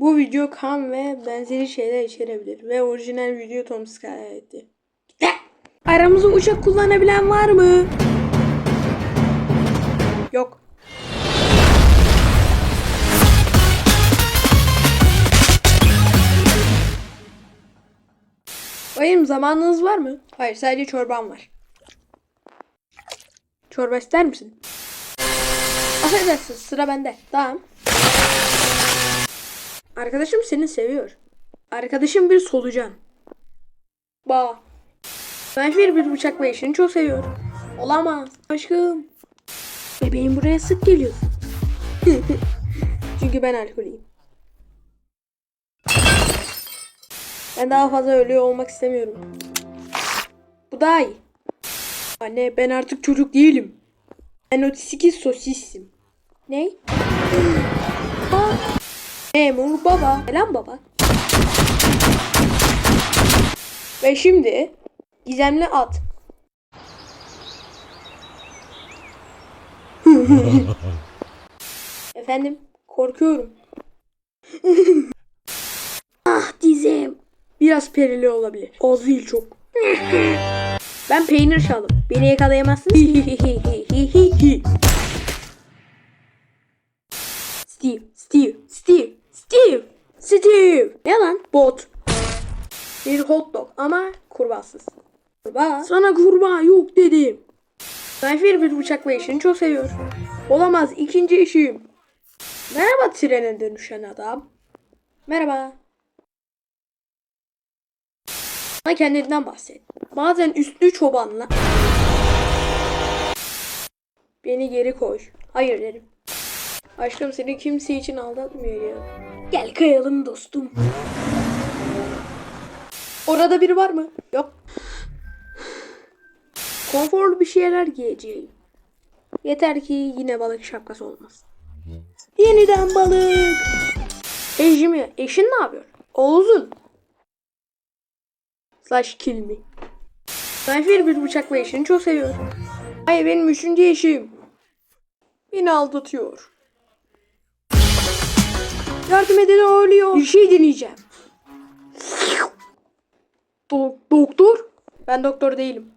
Bu video kan ve benzeri şeyler içerebilir ve orijinal video Tom Skylight'ti. Aramızda uçak kullanabilen var mı? Yok. Bayım zamanınız var mı? Hayır sadece çorbam var. Çorba ister misin? Affedersin sıra bende. Tamam. Arkadaşım seni seviyor. Arkadaşım bir solucan. Ba. Zenfir bir bıçak ve işini çok seviyor. Olamaz. Aşkım. Bebeğim buraya sık geliyor. Çünkü ben alkoliyim. Ben daha fazla ölüyor olmak istemiyorum. Bu daha iyi. Anne ben artık çocuk değilim. Ben 32 sosissim. Ne? Aa, Memur baba. Selam baba. Ve şimdi gizemli at. Efendim korkuyorum. ah dizim. Biraz perili olabilir. Az değil çok. ben peynir çaldım. Beni yakalayamazsın. Steve, Steve, Steve, Steve. Ne lan? Bot. Bir hot dog ama kurbağasız. Kurbağa. Sana kurbağa yok dedim. Zayfir bir bıçakla işini çok seviyor. Olamaz ikinci işim. Merhaba trene dönüşen adam. Merhaba. Bana kendinden bahset. Bazen üstlü çobanla. Beni geri koy. Hayır derim. Aşkım seni kimse için aldatmıyor ya. Gel kayalım dostum. Orada biri var mı? Yok. Konforlu bir şeyler giyeceğim. Yeter ki yine balık şapkası olmasın. Yeniden balık. Eşimi, eşin ne yapıyor? Oğuz'un. Slash kill me. Zenfir bir bıçakla eşini çok seviyor. Hayır benim üçüncü eşim. Beni aldatıyor. Yardım edin ölüyor. Bir şey deneyeceğim. Do- doktor? Ben doktor değilim.